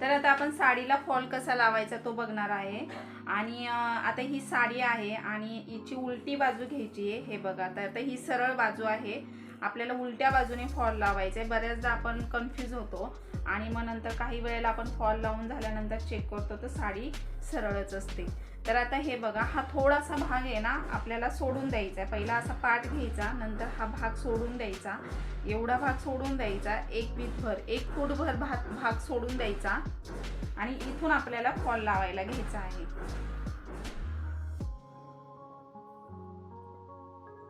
तर आता आपण साडीला फॉल कसा लावायचा तो बघणार आहे. आणि आता ही साडी आहे आणि हिची उलटी बाजू घ्यायची आहे. हे बघा तर आता ही सरळ बाजू आहे. आपल्याला उलट्या बाजूने फॉल लावायचा आहे. बऱ्याचदा आपण कन्फ्यूज होतो. आणि मग नंतर काही वेळेला आपण फॉल लावून झाल्यानंतर चेक करतो तर साडी सरळच असते. तर आता हे बघा हा थोडासा भाग आहे ना आपल्याला सोडून द्यायचा आहे. पहिला असा पाठ घ्यायचा नंतर हा भाग सोडून द्यायचा. एवढा भाग सोडून द्यायचा एक वीसभर एक फूटभर भाग भाग सोडून द्यायचा. आणि इथून आपल्याला फॉल लावायला घ्यायचा आहे.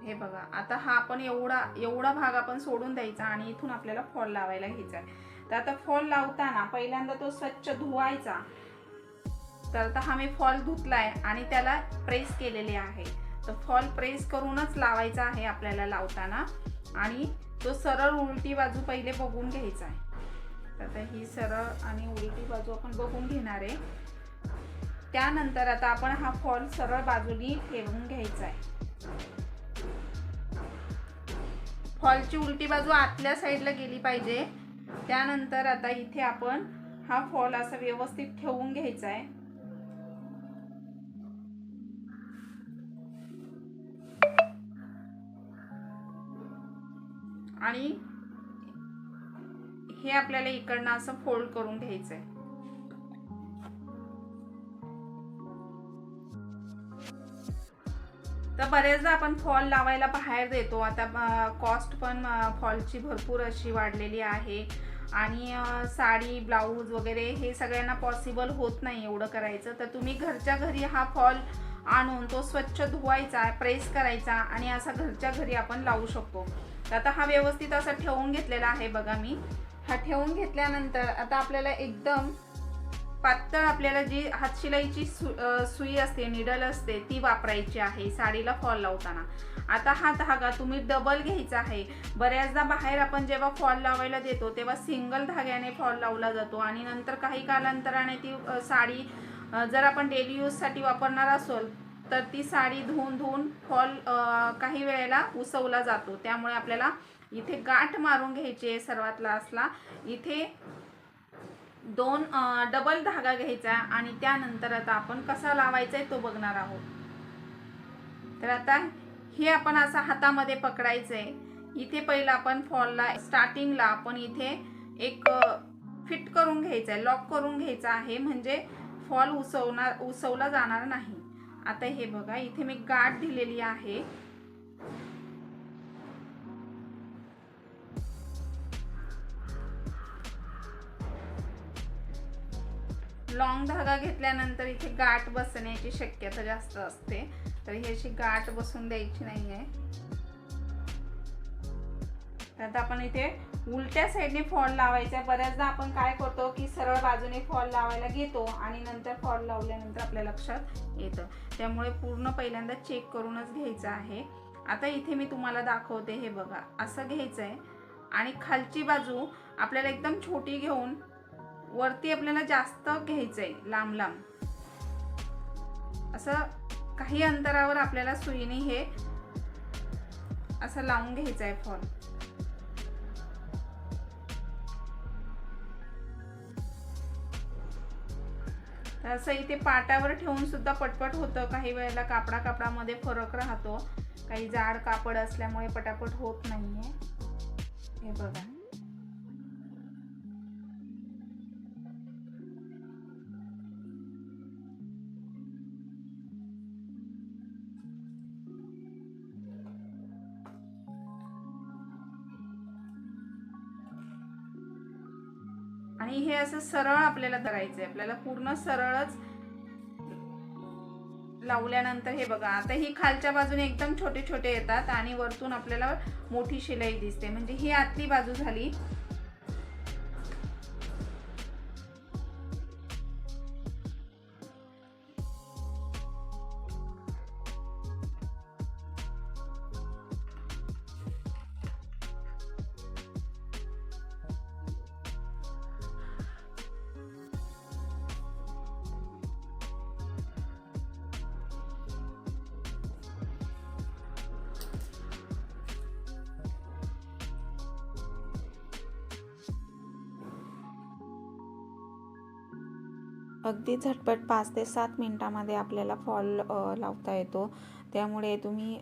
हे बघा आता हा आपण एवढा एवढा भाग आपण सोडून द्यायचा आणि इथून आपल्याला फॉल लावायला घ्यायचा आहे. तर आता फॉल लावताना पहिल्यांदा तो स्वच्छ धुवायचा. तर आता हा मी फॉल धुतलाय आणि त्याला प्रेस केलेले आहे. तर फॉल प्रेस करूनच लावायचा आहे आपल्याला लावताना. आणि तो सरळ उलटी बाजू पहिले बघून घ्यायचा आहे. आता ही सरळ आणि उलटी बाजू आपण बघून घेणार आहे. त्यानंतर आता आपण हा फॉल सरळ बाजूनी ठेवून घ्यायचा आहे. फॉलची उलटी बाजू आतल्या साईडला गेली पाहिजे. त्यानंतर आता इथे आपण हा फॉल असा व्यवस्थित ठेवून घ्यायचा आहे. आणि हे आपल्याला इकडनं असं फोल्ड करून घ्यायचं आहे तर बरेचदा आपण फॉल लावायला बाहेर देतो. आता कॉस्ट पण फॉलची भरपूर अशी वाढलेली आहे. आणि साडी ब्लाऊज वगैरे हे सगळ्यांना पॉसिबल होत नाही एवढं करायचं. तर तुम्ही घरच्या घरी हा फॉल आणून तो स्वच्छ धुवायचा प्रेस करायचा आणि असा घरच्या घरी आपण लावू शकतो. तर आता हा व्यवस्थित असा ठेवून घेतलेला आहे बघा मी. हा ठेवून घेतल्यानंतर आता आपल्याला एकदम पातळ आपल्याला जी हातशिलाईची सु सुई असते निडल असते ती वापरायची आहे साडीला फॉल लावताना. आता हा धागा तुम्ही डबल घ्यायचा आहे. बऱ्याचदा बाहेर आपण जेव्हा फॉल लावायला देतो तेव्हा सिंगल धाग्याने फॉल लावला जातो आणि नंतर काही कालांतराने ती साडी जर आपण डेली यूजसाठी वापरणार असेल तर ती साडी धुवून धुवून फॉल काही वेळेला उसवला जातो. त्यामुळे आपल्याला इथे गाठ मारून घ्यायची आहे सर्वात लास्टला इथे दोन डबल धागा घ्यायचा आणि त्यानंतर आता आपण कसा लावायचा आहे तो बघणार आहोत. तर आता हे आपण असं हातामध्ये पकडायचं आहे इथे पहिलं आपण फॉलला स्टार्टिंगला आपण इथे एक फिट करून घ्यायचं आहे लॉक करून घ्यायचा आहे. म्हणजे फॉल उसवणार उसवला जाणार नाही. आता हे बघा इथे मी गाठ दिलेली आहे. लॉंग धागा घेतल्यानंतर इथे गाठ बसण्याची शक्यता जास्त असते. तर ही अशी गाठ बसून द्यायची नाही आहे तर आता आपण इथे उलट्या साईडने फॉल लावायचा. आहे बऱ्याचदा आपण काय करतो की सरळ बाजूने फॉल लावायला घेतो आणि नंतर फॉल लावल्यानंतर आपल्या लक्षात येतं. त्यामुळे पूर्ण पहिल्यांदा चेक करूनच घ्यायचं आहे. आता इथे मी तुम्हाला दाखवते हे बघा असं घ्यायचं आहे आणि खालची बाजू आपल्याला एकदम छोटी घेऊन वरती आपल्याला जास्त घ्यायचं आहे लांब लांब. असं काही अंतरावर आपल्याला सुईने हे असं लावून घ्यायचं आहे फॉल असं इथे पाटावर ठेवून सुद्धा पटपट होतं. काही वेळेला कापडा कापडामध्ये फरक राहतो. काही जाड कापड असल्यामुळे पटापट होत नाहीये. हे बघा. आणि हे असं सरळ आपल्याला करायचंय आपल्याला पूर्ण सरळच लावल्यानंतर हे बघा आता ही खालच्या बाजूने एकदम छोटे छोटे येतात आणि वरतून आपल्याला मोठी शिलाई दिसते. म्हणजे ही आतली बाजू झाली अगदी झटपट पाच ते सात मिनटामध्ये आपल्याला फॉल लावता येतो. त्यामुळे तुम्ही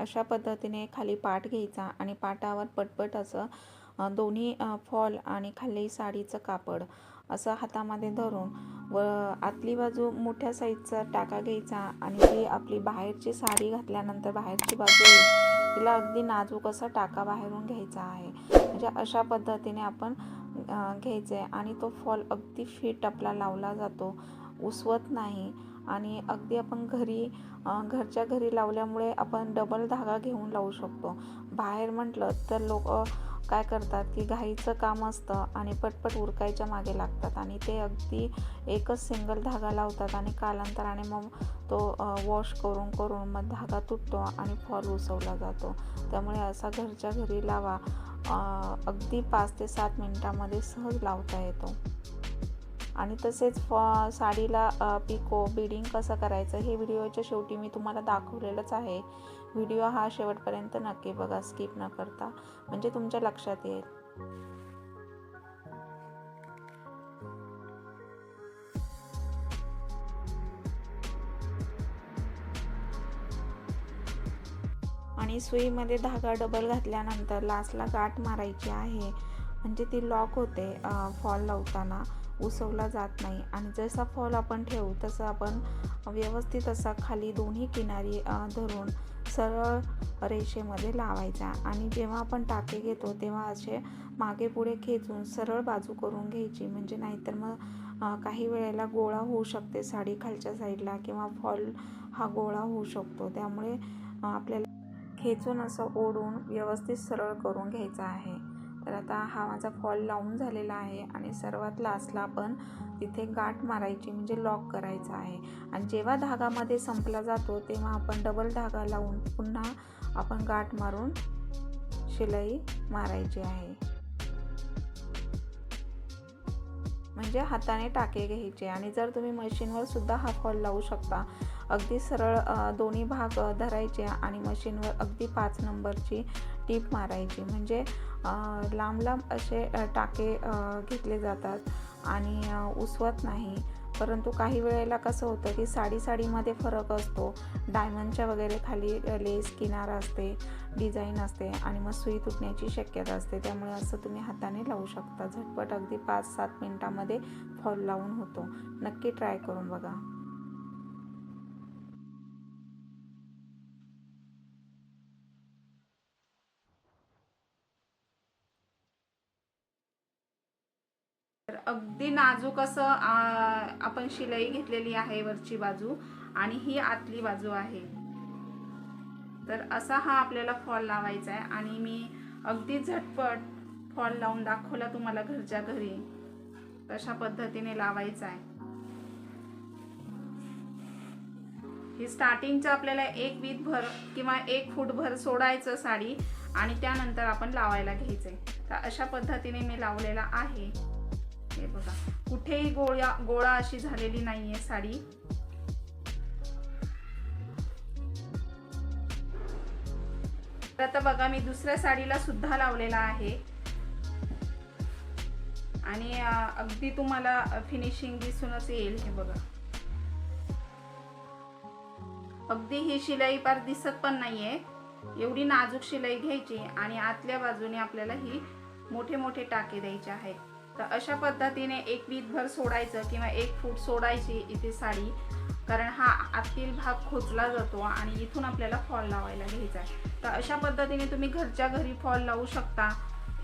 अशा पद्धतीने खाली पाट घ्यायचा आणि पाटावर पटपट असं दोन्ही फॉल आणि खाली साडीचं कापड असं हातामध्ये धरून व आतली बाजू मोठ्या साईजचा टाका घ्यायचा आणि ती आपली बाहेरची साडी घातल्यानंतर बाहेरची बाजू येईल तिला अगदी नाजूक असा टाका बाहेरून घ्यायचा आहे. म्हणजे अशा पद्धतीने आपण घ्यायचं आहे आणि तो फॉल अगदी फिट आपला लावला जातो. उसवत नाही. आणि अगदी आपण घरी घरच्या घरी लावल्यामुळे आपण डबल धागा घेऊन लावू शकतो. बाहेर म्हटलं तर लोक काय करतात की घाईचं काम असतं आणि पटपट उरकायच्या मागे लागतात. आणि ते अगदी एकच सिंगल धागा लावतात आणि कालांतराने मग तो वॉश करून करून मग धागा तुटतो आणि फॉल उसवला जातो. त्यामुळे असा घरच्या घरी लावा. अगदी पाच ते सात मिनटामध्ये सहज लावता येतो. आणि तसेच फ साडीला पिको बिडिंग कसं करायचं हे व्हिडिओच्या शेवटी मी तुम्हाला दाखवलेलंच आहे. व्हिडिओ हा शेवटपर्यंत नक्की बघा स्किप न करता. म्हणजे तुमच्या लक्षात येईल. आणि सुईमध्ये धागा डबल घातल्यानंतर लास्टला गाठ मारायची आहे. म्हणजे ती लॉक होते फॉल लावताना. उसवला जात नाही. आणि जसा फॉल आपण ठेवू तसं आपण व्यवस्थित असा खाली दोन्ही किनारी धरून सरळ रेषेमध्ये लावायचा. आणि जेव्हा आपण टाके घेतो तेव्हा असे मागे पुढे खेचून सरळ बाजू करून घ्यायची. म्हणजे नाहीतर मग काही वेळेला गोळा होऊ शकते साडी खालच्या साईडला किंवा फॉल हा गोळा होऊ शकतो. त्यामुळे आपल्याला खेचून असं ओढून व्यवस्थित सरळ करून घ्यायचं आहे. तर आता हा माझा फॉल लावून झालेला आहे आणि सर्वात लास्टला आपण तिथे गाठ मारायची म्हणजे लॉक करायचा आहे. आणि जेव्हा धागामध्ये संपला जातो तेव्हा आपण डबल धागा लावून पुन्हा आपण गाठ मारून शिलाई मारायची आहे. म्हणजे हाताने टाके घ्यायचे आणि जर तुम्ही मशीनवर सुद्धा हा फॉल लावू शकता अगदी सरळ दोन्ही भाग धरायचे आणि मशीनवर अगदी पाच नंबरची टीप मारायची. म्हणजे लांब लांब असे टाके घेतले जातात आणि उसवत नाही. परंतु काही वेळेला कसं होतं की साडी साडीमध्ये फरक असतो. डायमंडच्या वगैरे खाली लेस किनारा असते डिझाईन असते आणि मग सुई तुटण्याची शक्यता असते. त्यामुळे असं तुम्ही हाताने लावू शकता. झटपट अगदी पाच सात मिनटामध्ये फॉल लावून होतो. नक्की ट्राय करून बघा. तर अगदी नाजूक असं आपण शिलाई घेतलेली आहे वरची बाजू आणि ही आतली बाजू आहे. तर असा हा आपल्याला फॉल लावायचा आहे आणि मी अगदी झटपट फॉल लावून दाखवला तुम्हाला घरच्या घरी. तशा पद्धतीने लावायचा आहे. ही स्टार्टिंगचं आपल्याला एक वीत भर किंवा एक फूट भर सोडायचं साडी आणि त्यानंतर आपण लावायला घ्यायचंय. तर अशा पद्धतीने मी लावलेला आहे. हे बघा. कुठेही गोळ्या गोळा अशी झालेली नाहीये साडी. तर आता बघा मी दुसऱ्या साडीला सुद्धा लावलेला आहे. आणि अगदी तुम्हाला फिनिशिंग दिसूनच येईल हे बघा. अगदी ही शिलाई पार दिसत पण नाहीये. एवढी नाजूक शिलाई घ्यायची आणि आतल्या बाजूने आपल्याला ही मोठे मोठे टाके द्यायचे आहेत. तर अशा पद्धतीने एक वीतभर सोडायचं किंवा एक फूट सोडायची इथे साडी. कारण हा आतील भाग खोचला जातो आणि इथून आपल्याला फॉल लावायला घ्यायचा आहे. तर अशा पद्धतीने तुम्ही घरच्या घरी फॉल लावू शकता.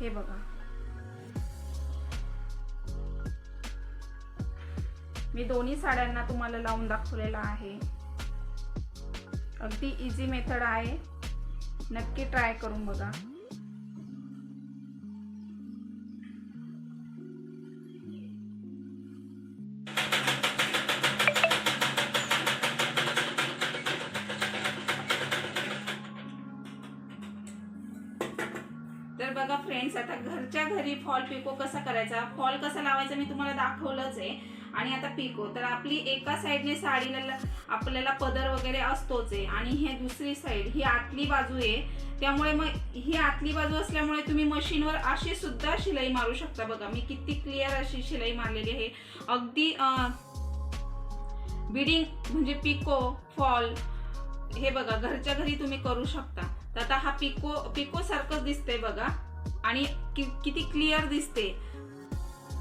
हे बघा. मी दोन्ही साड्यांना तुम्हाला लावून दाखवलेला आहे. अगदी इझी मेथड आहे. नक्की ट्राय करून बघा. फ्रेंड्स आता घरच्या घरी फॉल पिको कसा करायचा? फॉल कसा लावायचा मी तुम्हाला दाखवलंच आहे. आणि आता पिको तर आपली एका साईडने साडीला आपल्याला पदर वगैरे असतोच आहे. आणि हे दुसरी साईड ही आतली बाजू आहे. त्यामुळे मग ही आतली बाजू असल्यामुळे तुम्ही मशीनवर अशी सुद्धा शिलाई मारू शकता बघा. मी किती क्लिअर अशी शिलाई मारलेली आहे. अगदी बिडिंग म्हणजे पिको फॉल हे बघा घरच्या घरी तुम्ही करू शकता. तर आता हा पिको पिको सारखंच दिसतंय बघा. आणि कि- किती क्लिअर दिसते.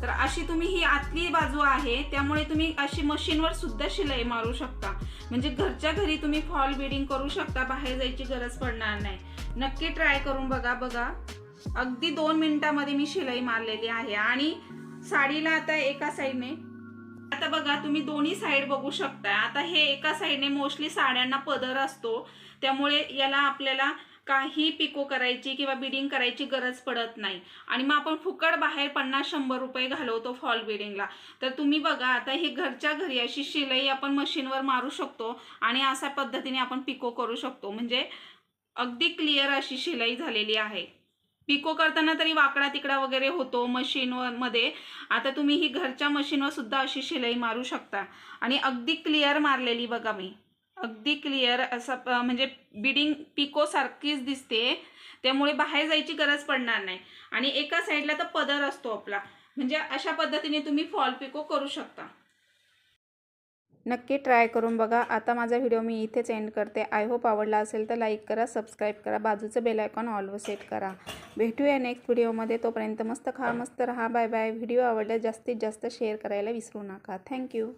तर अशी तुम्ही ही आतली बाजू आहे त्यामुळे तुम्ही अशी मशीनवर सुद्धा शिलाई मारू शकता. म्हणजे घरच्या घरी तुम्ही फॉल बिडिंग करू शकता बाहेर जायची गरज पडणार नाही. नक्की ट्राय करून बघा बघा. अगदी दोन मिनिटामध्ये मी शिलाई मारलेली आहे आणि साडीला आता एका साईडने आता बघा तुम्ही दोन्ही साईड बघू शकता आता हे एका साईडने मोस्टली साड्यांना पदर असतो. त्यामुळे याला आपल्याला काही पिको करायची किंवा बिडिंग करायची गरज पडत नाही. आणि मग आपण फुकट बाहेर पन्नास शंभर रुपये घालवतो फॉल बिडिंगला तर तुम्ही बघा आता ही घरच्या घरी अशी शिलाई आपण मशीनवर मारू शकतो आणि अशा पद्धतीने आपण पिको करू शकतो. म्हणजे अगदी क्लिअर अशी शिलाई झालेली आहे. पिको करताना तरी वाकडा तिकडा वगैरे होतो मशीनवर मध्ये. आता तुम्ही ही घरच्या मशीनवर सुद्धा अशी शिलाई मारू शकता. आणि अगदी क्लिअर मारलेली बघा मी. अगदी क्लिअर असं म्हणजे बिडिंग पिकोसारखीच दिसते. त्यामुळे बाहेर जायची गरज पडणार नाही. आणि एका साईडला तर पदर असतो आपला. म्हणजे अशा पद्धतीने तुम्ही फॉल पिको करू शकता. नक्की ट्राय करून बघा. आता माझा व्हिडिओ मी इथेच एंड करते. आय होप आवडला असेल तर लाईक करा सबस्क्राईब करा. बाजूचं बेल आयकॉन ऑलवर सेट करा. भेटूया नेक्स्ट व्हिडिओमध्ये तोपर्यंत मस्त खा मस्त रहा. बाय बाय व्हिडिओ आवडला जास्तीत जास्त शेअर करायला विसरू नका. थँक्यू